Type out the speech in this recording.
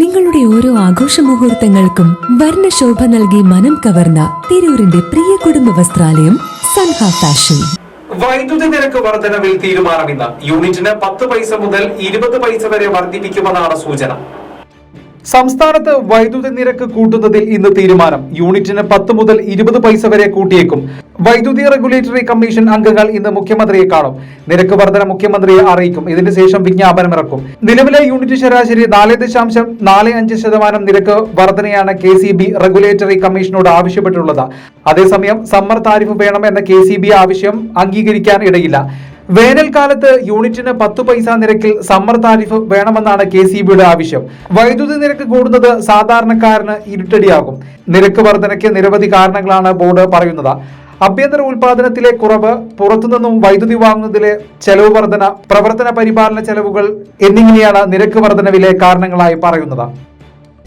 നിങ്ങളുടെ ഓരോ ആഘോഷ മുഹൂർത്തങ്ങൾക്കും വർണശോഭ നൽകി മനം കവർന്ന തിരൂരിന്റെ പ്രിയ കുടുംബ വസ്ത്രാലയം സൻഹ ഫാഷൻ. വൈദ്യുതി നിരക്ക് വർധനവിൽ തീരുമാനമില്ല. യൂണിറ്റിന് പത്ത് പൈസ മുതൽ ഇരുപത് പൈസ വരെ വർദ്ധിപ്പിക്കുമെന്നാണ് സൂചന. സംസ്ഥാനത്ത് വൈദ്യുതി നിരക്ക് കൂട്ടുന്നതിൽ ഇന്ന് തീരുമാനം. യൂണിറ്റിന് പത്ത് മുതൽ ഇരുപത് പൈസ വരെ കൂട്ടിയേക്കും. വൈദ്യുതി റെഗുലേറ്ററി കമ്മീഷൻ അംഗങ്ങൾ ഇന്ന് മുഖ്യമന്ത്രിയെ കാണും. നിരക്ക് വർധന മുഖ്യമന്ത്രിയെ അറിയിക്കും. ഇതിന് ശേഷം വിജ്ഞാപനം ഇറക്കും. നിലവിലെ യൂണിറ്റ് ശരാശരി നാല് ദശാംശം നാല് അഞ്ച് ശതമാനം നിരക്ക് വർധനയാണ് കെ സി ബി റെഗുലേറ്ററി കമ്മീഷനോട് ആവശ്യപ്പെട്ടിട്ടുള്ളത്. അതേസമയം സമ്മർ താരിഫ് വേണം എന്ന കെ സി ബി ആവശ്യം അംഗീകരിക്കാൻ ഇടയില്ല. വേനൽക്കാലത്ത് യൂണിറ്റിന് പത്ത് പൈസ നിരക്കിൽ സമ്മർ താരിഫ് വേണമെന്നാണ് കെ സി ബിയുടെ ആവശ്യം. വൈദ്യുതി നിരക്ക് കൂടുന്നത് സാധാരണക്കാരന് ഇരുട്ടടിയാകും. നിരക്ക് വർധനയ്ക്ക് നിരവധി കാരണങ്ങളാണ് ബോർഡ് പറയുന്നത്. ആഭ്യന്തര ഉൽപാദനത്തിലെ കുറവ് പുറത്തുനിന്നും വൈദ്യുതി വാങ്ങുന്നതിലെ ചെലവ് വർധന പ്രവർത്തന പരിപാലന ചെലവുകൾ എന്നിങ്ങനെയാണ് നിരക്ക് വർധനവിലെ കാരണങ്ങളായി പറയുന്നത്.